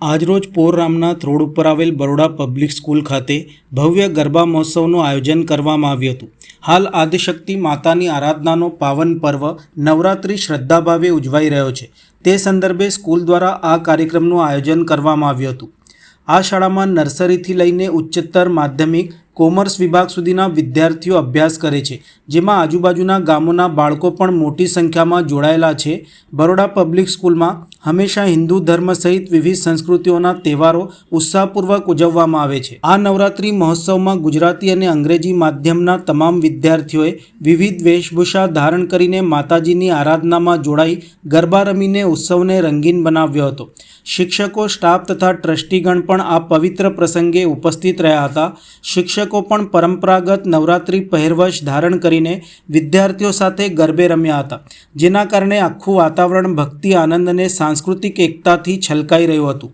આજરોજ પોરરામના રોડ ઉપર આવેલ બરોડા પબ્લિક સ્કૂલ ખાતે ભવ્ય ગરબા મહોત્સવનું આયોજન કરવામાં આવ્યું હતું. હાલ આદિશક્તિ માતાની આરાધનાનો પાવન પર્વ નવરાત્રિ શ્રદ્ધાભાવે ઉજવાઈ રહ્યો છે. તે સંદર્ભે સ્કૂલ દ્વારા આ કાર્યક્રમનું આયોજન કરવામાં આવ્યું હતું. આ શાળામાં નર્સરીથી લઈને ઉચ્ચતર માધ્યમિક કોમર્સ વિભાગ સુધીના વિદ્યાર્થીઓ અભ્યાસ કરે છે, જેમાં આજુબાજુના ગામોના બાળકો પણ મોટી સંખ્યામાં જોડાયેલા છે. બરોડા પબ્લિક સ્કૂલમાં હંમેશા હિન્દુ ધર્મ સહિત વિવિધ સંસ્કૃતિઓના તહેવારો ઉત્સાહપૂર્વક ઉજવવામાં આવે છે. આ નવરાત્રિ મહોત્સવમાં ગુજરાતી અને અંગ્રેજી માધ્યમના તમામ વિદ્યાર્થીઓએ વિવિધ વેશભૂષા ધારણ કરીને માતાજીની આરાધનામાં જોડાઈ ગરબા રમીને ઉત્સવને રંગીન બનાવ્યો હતો. શિક્ષકો, સ્ટાફ તથા ટ્રસ્ટીગણ પણ આ પવિત્ર પ્રસંગે ઉપસ્થિત રહ્યા હતા. શિક્ષકો પણ પરંપરાગત નવરાત્રિ પહેરવશ ધારણ કરીને વિદ્યાર્થીઓ સાથે ગરબે રમ્યા હતા, જેના કારણે આખું વાતાવરણ ભક્તિ, આનંદ અને સાંસ્કૃતિક એકતાથી છલકાઈ રહ્યું હતું.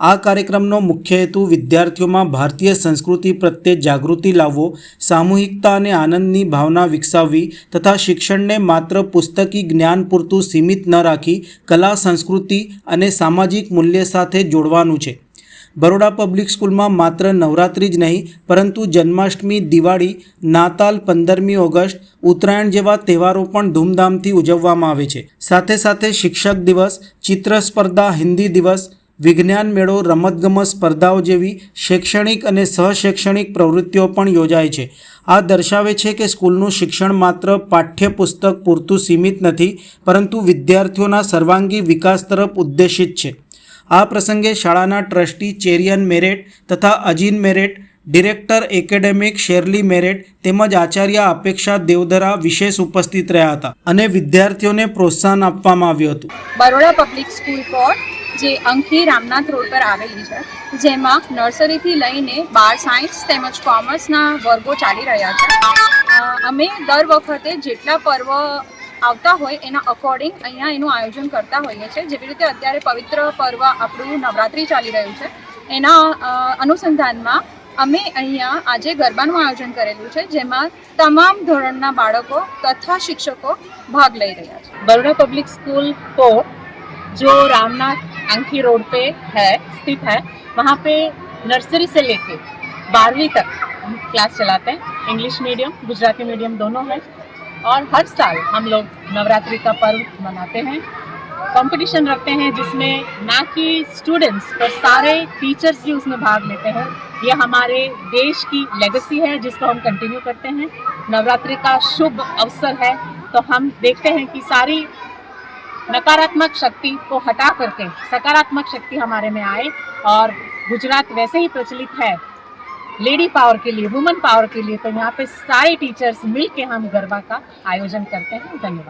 આ કાર્યક્રમનો મુખ્ય હેતુ વિદ્યાર્થીઓમાં ભારતીય સંસ્કૃતિ પ્રત્યે જાગૃતિ લાવવો, સામૂહિકતા અને આનંદની ભાવના વિકસાવવી તથા શિક્ષણને માત્ર પુસ્તકી જ્ઞાન પૂરતું સીમિત ન રાખી, કલા, સંસ્કૃતિ અને સામાજિક મૂલ્ય સાથે જોડવાનું છે. બરોડા પબ્લિક સ્કૂલમાં માત્ર નવરાત્રિ જ નહીં, પરંતુ જન્માષ્ટમી, દિવાળી, નાતાલ પંદરમી ઓગસ્ટ, ઉત્તરાયણ જેવા તહેવારો પણ ધૂમધામથી ઉજવવામાં આવે છે. સાથે સાથે શિક્ષક દિવસ, ચિત્ર સ્પર્ધા, હિન્દી દિવસ, વિજ્ઞાન મેળો, રમતગમત સ્પર્ધાઓ જેવી શૈક્ષણિક અને સહશૈક્ષણિક પ્રવૃત્તિઓ પણ યોજાય છે. આ દર્શાવે છે કે સ્કૂલનું શિક્ષણ માત્ર પાઠ્યપુસ્તક પૂરતું સીમિત નથી, પરંતુ વિદ્યાર્થીઓના સર્વાંગી વિકાસ તરફ ઉદ્દેશિત છે. આ પ્રસંગે શાળાના ટ્રસ્ટી ચેરિયન મેરેટ તથા અજીન મેરેટ, ડિરેક્ટર એકેડેમિક શેરલી મેરેટ તેમજ આચાર્ય અપેક્ષા દેવધરા વિશેષ ઉપસ્થિત રહ્યા હતા અને વિદ્યાર્થીઓને પ્રોત્સાહન આપવામાં આવ્યું હતું. બરોડા પબ્લિક સ્કૂલ ફોર જે અંકી રામનાથ રોડ પર આવેલી છે, જેમાં નર્સરીથી લઈને બાર સાયન્સ તેમજ કોમર્સના વર્ગો ચાલી રહ્યા છે. અમે દર વખતે જેટલા પર્વ આવતા હોય એના અકોર્ડિંગ અહીંયા એનું આયોજન કરતા હોઈએ છીએ જેવી રીતે અત્યારે પવિત્ર પર્વ આપણું નવરાત્રિ ચાલી રહ્યું છે એના અ, અનુસંધાનમાં અમે અહીંયા આજે ગરબાનું આયોજન કરેલું છે જેમાં તમામ ધોરણના બાળકો તથા શિક્ષકો ભાગ લઈ રહ્યા છે बड़ोड़ा पब्लिक स्कूल कोट जो रामनाथ अंकी रोड पे है स्थित है वहाँ पे नर्सरी से लेके बारहवीं तक हम क्लास चलाते हैं इंग्लिश मीडियम गुजराती मीडियम दोनों है और हर साल हम लोग नवरात्रि का पर्व मनाते हैं। कंपटीशन रखते हैं जिसमें ना कि स्टूडेंट्स पर सारे टीचर्स भी उसमें भाग लेते हैं। ये हमारे देश की लेगेसी है, जिसको हम कंटिन्यू करते हैं। नवरात्रि का शुभ अवसर है तो हम देखते हैं कि सारी नकारात्मक शक्ति को हटा करके, सकारात्मक शक्ति हमारे में आए और गुजरात वैसे ही प्रचलित है। लेडी पावर के लिए वुमेन पावर के लिए तो यहाँ पे सारे टीचर्स मिल के हम गरबा का आयोजन करते हैं धन्यवाद